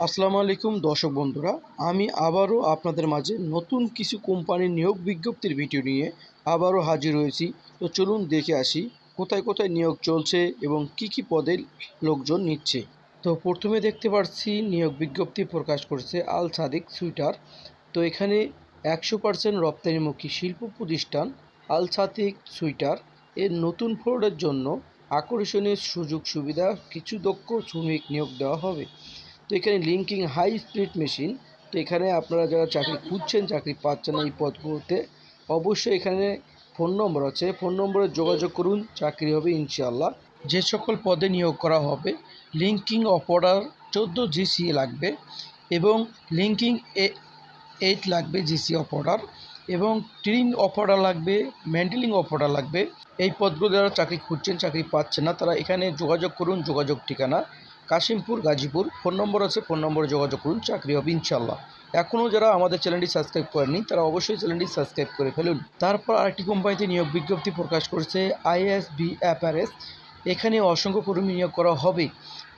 আসসালামু আলাইকুম, দর্শক বন্ধুরা। আমি আবারও আপনাদের মাঝে নতুন কিছু কোম্পানির নিয়োগ বিজ্ঞপ্তির ভিডিও নিয়ে আবারও হাজির হয়েছি। তো চলুন দেখে আসি, কোথায় কোথায় নিয়োগ চলছে এবং কি কি পদে লোকজন নিচ্ছে। তো প্রথমে দেখতে পাচ্ছি নিয়োগ বিজ্ঞপ্তি প্রকাশ করছে আল সাদিক সুইটার। তো এখানে একশো পার্সেন্ট রপ্তানিমুখী শিল্প প্রতিষ্ঠান আল সাদিক সুইটার। এর নতুন ফ্লোরের জন্য আকর্ষণীয় সুযোগ সুবিধা কিছু দক্ষ শ্রমিক নিয়োগ দেওয়া হবে। তো এখানে লিঙ্কিং হাই স্পিড মেশিন তো এখানে আপনারা যারা চাকরি খুঁজছেন, চাকরি পাচ্ছেন এই পদগুলোতে, অবশ্যই এখানে ফোন নম্বর আছে। ফোন নম্বরে যোগাযোগ করুন, চাকরি হবে ইনশাআল্লাহ। যে সকল পদে নিয়োগ করা হবে লিঙ্কিং অপারেটর চোদ্দ জিসি লাগবে এবং লিঙ্কিং এইট লাগবে জিসি অপারেটর এবং ট্রিং অপারেটর লাগবে মেন্টেলিং অপারেটর লাগবে। এই পদগুলো যারা চাকরি খুঁজছেন, চাকরি পাচ্ছেন না, তারা এখানে যোগাযোগ করুন, যোগাযোগ ঠিকানা কাশিমপুর, গাজীপুর। ফোন নম্বর আছে, ফোন নম্বরে যোগাযোগ করুন, চাকরি হবে ইনশাল্লাহ এখনও যারা আমাদের চ্যানেলটি সাবস্ক্রাইব করেনি তারা অবশ্যই চ্যানেলটি সাবস্ক্রাইব করে ফেলুন। তারপর আরেকটি কোম্পানিতে নিয়োগ বিজ্ঞপ্তি প্রকাশ করেছে, আইএসবি অ্যাপারেস। এখানে অসংখ্য কর্মী নিয়োগ করা হবে।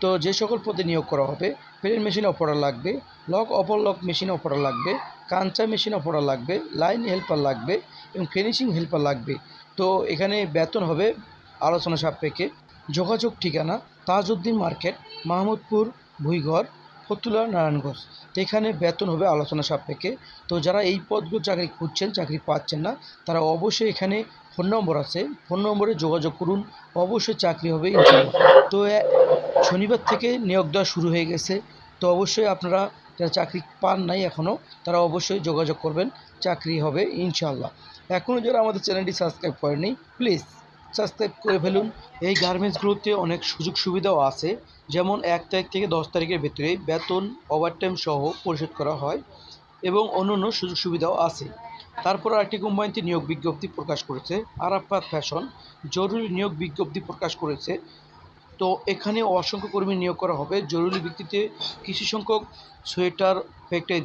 তো যে সকল পদে নিয়োগ করা হবে প্লেন মেশিন অপারেটর লাগবে, লক অপর লক মেশিন অপারেটর লাগবে, কাঞ্চা মেশিন অপারেটর লাগবে, লাইন হেল্পার লাগবে এবং ফিনিশিং হেল্পার লাগবে। তো এখানে বেতন হবে, আলোচনা সাপেক্ষে যোগাযোগ ঠিকানা তাজউদ্দিন মার্কেট, মাহমুদপুর, ভুইঘর ফতুলা নারায়ণগঞ্জ। তো এখানে বেতন হবে আলোচনা সাপেক্ষে। তো যারা এই পদগুলো চাকরি খুঁজছেন, চাকরি পাচ্ছেন না, তারা অবশ্যই এখানে ফোন নম্বর আছে। ফোন নম্বরে যোগাযোগ করুন। অবশ্যই চাকরি হবে তো শনিবার থেকে নিয়োগ দেওয়া শুরু হয়ে গেছে। তো অবশ্যই আপনারা যারা চাকরি পান নাই এখনও তারা অবশ্যই যোগাযোগ করবেন। চাকরি হবে ইনশাল্লাহ এখনও যারা আমাদের চ্যানেলটি সাবস্ক্রাইব করেনি প্লিজ সাবস্ক্রাইব করে ফেলুন। এই গার্মেন্টসগুলোতে অনেক সুযোগ সুবিধাও আছে। যেমন এক তারিখ থেকে দশ তারিখের ভেতরে বেতন ওভারটাইম সহ পরিশোধ করা হয় এবং অন্যান্য সুযোগ সুবিধাও আছে। তারপর আরেকটি কোম্পানিতে নিয়োগ বিজ্ঞপ্তি প্রকাশ করেছে, আরাফাত ফ্যাশন। জরুরি নিয়োগ বিজ্ঞপ্তি প্রকাশ করেছে। তো এখানে অসংখ্য কর্মী নিয়োগ করা হবে। জরুরি ভিত্তিতে কিছু সংখ্যক সোয়েটার ফ্যাক্টরি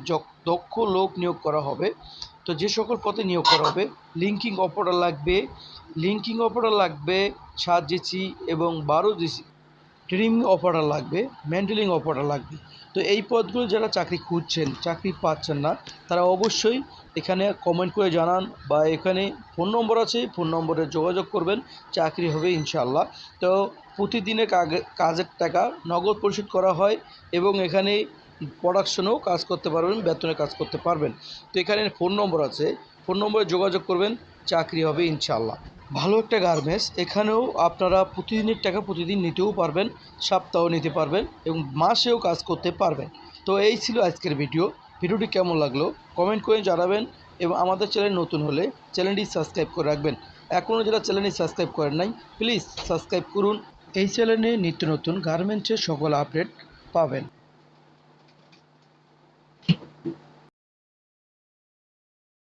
দক্ষ লোক নিয়োগ করা হবে। তো যে সকল পথে নিয়োগ করা হবে লিঙ্কিং অপারেটর লাগবে লিঙ্কিং অপারেটর লাগবে, সাত জিসি এবং বারো জিসি। ট্রিম অপারেটর লাগবে, মেন্টেলিং অপারেটর লাগবে। তো এই পদগুলো যারা চাকরি খুঁজছেন, চাকরি পাচ্ছেন না, তারা অবশ্যই এখানে কমেন্ট করে জানান বা এখানে ফোন নম্বর আছে ফোন নম্বরে যোগাযোগ করবেন, চাকরি হবে ইনশাল্লাহ তো প্রতিদিনের কাজের টাকা নগদ পরিশোধ করা হয় এবং এখানে প্রোডাকশনেও কাজ করতে পারবেন, বেতনে কাজ করতে পারবেন। তো এখানে ফোন নম্বর আছে ফোন নম্বরে যোগাযোগ করবেন, চাকরি হবে ইনশাল্লাহ ভালো একটা গার্মেন্টস, এখানেও আপনারা প্রতিদিনের টাকা প্রতিদিন নিতেও পারবেন সপ্তাহ নিতে পারবেন এবং মাসেও কাজ করতে পারবেন। তো এই ছিল আজকের ভিডিও। ভিডিওটি কেমন লাগল কমেন্ট করে জানাবেন এবং আমাদের চ্যানেল নতুন হলে চ্যানেলটি সাবস্ক্রাইব করে রাখবেন। এখনও যারা চ্যানেলটি সাবস্ক্রাইব করেন নাই, প্লিজ সাবস্ক্রাইব করুন। এই চ্যানেলে নিত্য নতুন গার্মেন্টসের সকল আপডেট পাবেন।